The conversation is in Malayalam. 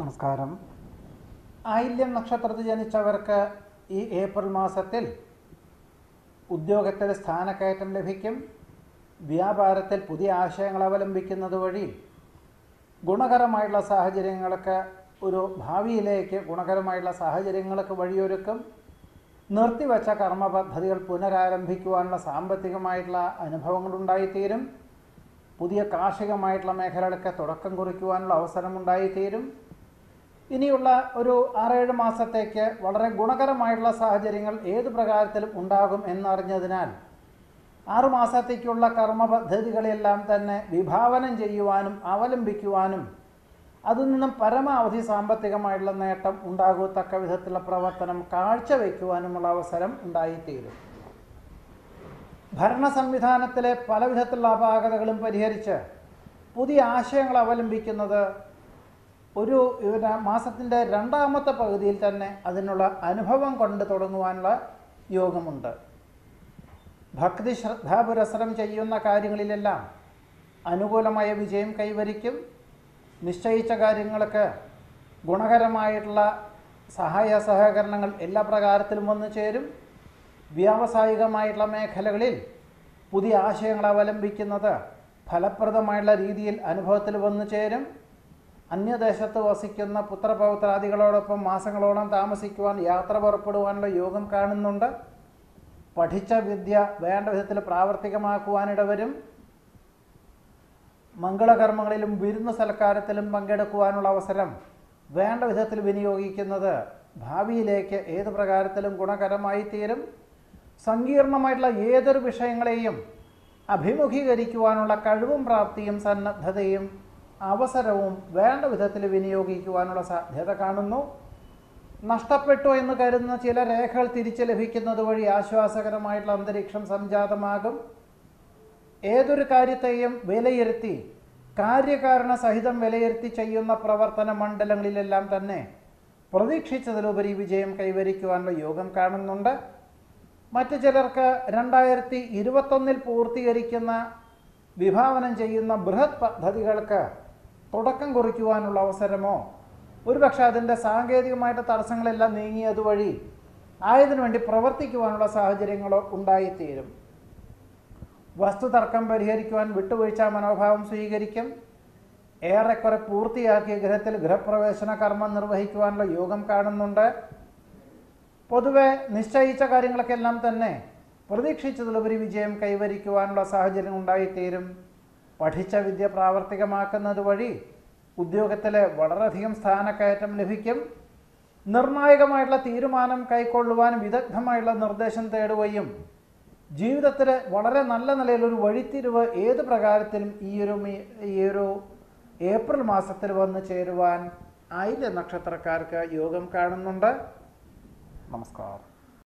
നമസ്കാരം. ആയില്യം നക്ഷത്രത്തിൽ ജനിച്ചവർക്ക് ഈ ഏപ്രിൽ മാസത്തിൽ ഉദ്യോഗത്തിൽ സ്ഥാനക്കയറ്റം ലഭിക്കും. വ്യാപാരത്തിൽ പുതിയ ആശയങ്ങൾ അവലംബിക്കുന്നത് വഴി ഗുണകരമായിട്ടുള്ള സാഹചര്യങ്ങൾക്ക് ഒരു ഭാവിയിലേക്ക് ഗുണകരമായിട്ടുള്ള സാഹചര്യങ്ങൾക്ക് വഴിയൊരുക്കും. നിർത്തിവെച്ച കർമ്മ പദ്ധതികൾ പുനരാരംഭിക്കുവാനുള്ള സാമ്പത്തികമായിട്ടുള്ള അനുഭവങ്ങളുണ്ടായിത്തീരും. പുതിയ കാർഷികമായിട്ടുള്ള മേഖലകളൊക്കെ തുടക്കം കുറിക്കുവാനുള്ള അവസരമുണ്ടായിത്തീരും. ഇനിയുള്ള ഒരു ആറേഴ് മാസത്തേക്ക് വളരെ ഗുണകരമായിട്ടുള്ള സാഹചര്യങ്ങൾ ഏത് പ്രകാരത്തിലും ഉണ്ടാകും എന്നറിഞ്ഞതിനാൽ ആറു മാസത്തേക്കുള്ള കർമ്മ പദ്ധതികളെല്ലാം തന്നെ വിഭാവനം ചെയ്യുവാനും അവലംബിക്കുവാനും അതിൽ നിന്നും പരമാവധി സാമ്പത്തികമായിട്ടുള്ള നേട്ടം ഉണ്ടാകത്തക്ക വിധത്തിലുള്ള പ്രവർത്തനം കാഴ്ചവെക്കുവാനുമുള്ള അവസരം ഉണ്ടായിത്തീരും. ഭരണ സംവിധാനത്തിലെ പല വിധത്തിലുള്ള അപാകതകളും പരിഹരിച്ച് പുതിയ ആശയങ്ങൾ അവലംബിക്കുന്നത് ഒരു പിന്നെ മാസത്തിന്റെ രണ്ടാമത്തെ പകുതിയിൽ തന്നെ അതിനുള്ള അനുഭവം കൊണ്ട് തുടങ്ങുവാനുള്ള യോഗമുണ്ട്. ഭക്തി ശ്രദ്ധാപുരസരം ചെയ്യുന്ന കാര്യങ്ങളിലെല്ലാം അനുകൂലമായ വിജയം കൈവരിക്കും. നിശ്ചയിച്ച കാര്യങ്ങൾക്ക് ഗുണകരമായിട്ടുള്ള സഹായ സഹകരണങ്ങൾ എല്ലാ പ്രകാരത്തിലും വന്നു ചേരും. വ്യാവസായികമായിട്ടുള്ള മേഖലകളിൽ പുതിയ ആശയങ്ങൾ അവലംബിക്കുന്നത് ഫലപ്രദമായുള്ള രീതിയിൽ അനുഭവത്തിൽ വന്നു ചേരും. അന്യദേശത്ത് വസിക്കുന്ന പുത്രപൗത്രാദികളോടൊപ്പം മാസങ്ങളോളം താമസിക്കുവാൻ യാത്ര പുറപ്പെടുവാനുള്ള യോഗം കാണുന്നുണ്ട്. പഠിച്ച വിദ്യ വേണ്ട വിധത്തിൽ പ്രാവർത്തികമാക്കുവാനിടവരും. മംഗളകർമ്മങ്ങളിലും വിരുന്ന് സൽക്കാരത്തിലും പങ്കെടുക്കുവാനുള്ള അവസരം വേണ്ട വിധത്തിൽ വിനിയോഗിക്കുന്നത് ഭാവിയിലേക്ക് ഏത് പ്രകാരത്തിലും ഗുണകരമായി തീരും സങ്കീർണമായിട്ടുള്ള ഏതൊരു വിഷയങ്ങളെയും അഭിമുഖീകരിക്കുവാനുള്ള കഴിവും പ്രാപ്തിയും സന്നദ്ധതയും അവസരവും വേണ്ട വിധത്തിൽ വിനിയോഗിക്കുവാനുള്ള സാധ്യത കാണുന്നു. നഷ്ടപ്പെട്ടു എന്ന് കരുതുന്ന ചില രേഖകൾ തിരിച്ചു ലഭിക്കുന്നത് വഴി ആശ്വാസകരമായിട്ടുള്ള അന്തരീക്ഷം സംജാതമാകും. ഏതൊരു കാര്യത്തെയും വിലയിരുത്തി കാര്യകാരണ സഹിതം വിലയിരുത്തി ചെയ്യുന്ന പ്രവർത്തന മണ്ഡലങ്ങളിലെല്ലാം തന്നെ പ്രതീക്ഷിച്ചതിലുപരി വിജയം കൈവരിക്കുവാനുള്ള യോഗം കാണുന്നുണ്ട്. മറ്റു ചിലർക്ക് രണ്ടായിരത്തി ഇരുപത്തൊന്നിൽ പൂർത്തീകരിക്കുന്ന വിഭാവനം ചെയ്യുന്ന ബൃഹത് പദ്ധതികൾക്ക് തുടക്കം കുറിക്കുവാനുള്ള അവസരമോ? ഒരുപക്ഷെ അതിന്റെ സാങ്കേതികമായിട്ട് തടസ്സങ്ങളെല്ലാം നീങ്ങിയത് വഴി ആയതിനു വേണ്ടി പ്രവർത്തിക്കുവാനുള്ള സാഹചര്യങ്ങളോ ഉണ്ടായിത്തീരും. വസ്തുതർക്കം പരിഹരിക്കുവാൻ വിട്ടുവീഴ്ച മനോഭാവം സ്വീകരിക്കും. ഏറെക്കുറെ പൂർത്തിയാക്കിയ ഗ്രഹത്തിൽ ഗൃഹപ്രവേശന കർമ്മം നിർവഹിക്കുവാനുള്ള യോഗം കാണുന്നുണ്ട്. പൊതുവെ നിശ്ചയിച്ച കാര്യങ്ങളൊക്കെല്ലാം തന്നെ പ്രതീക്ഷിച്ചതിലുപരി വിജയം കൈവരിക്കുവാനുള്ള സാഹചര്യം ഉണ്ടായിത്തീരും. പഠിച്ച വിദ്യ പ്രാവർത്തികമാക്കുന്നത് വഴി ഉദ്യോഗത്തിൽ വളരെയധികം സ്ഥാനക്കയറ്റം ലഭിക്കും. നിർണായകമായിട്ടുള്ള തീരുമാനം കൈക്കൊള്ളുവാൻ വിദഗ്ധമായുള്ള നിർദ്ദേശം തേടുകയും ജീവിതത്തിൽ വളരെ നല്ല നിലയിൽ ഒരു വഴിത്തിരിവ് ഏത് പ്രകാരത്തിലും ഈ ഒരു ഈ ഒരു ഏപ്രിൽ മാസത്തിൽ വന്ന് ചേരുവാൻ ആയില്യ നക്ഷത്രക്കാർക്ക് യോഗം കാണുന്നുണ്ട്. നമസ്കാരം.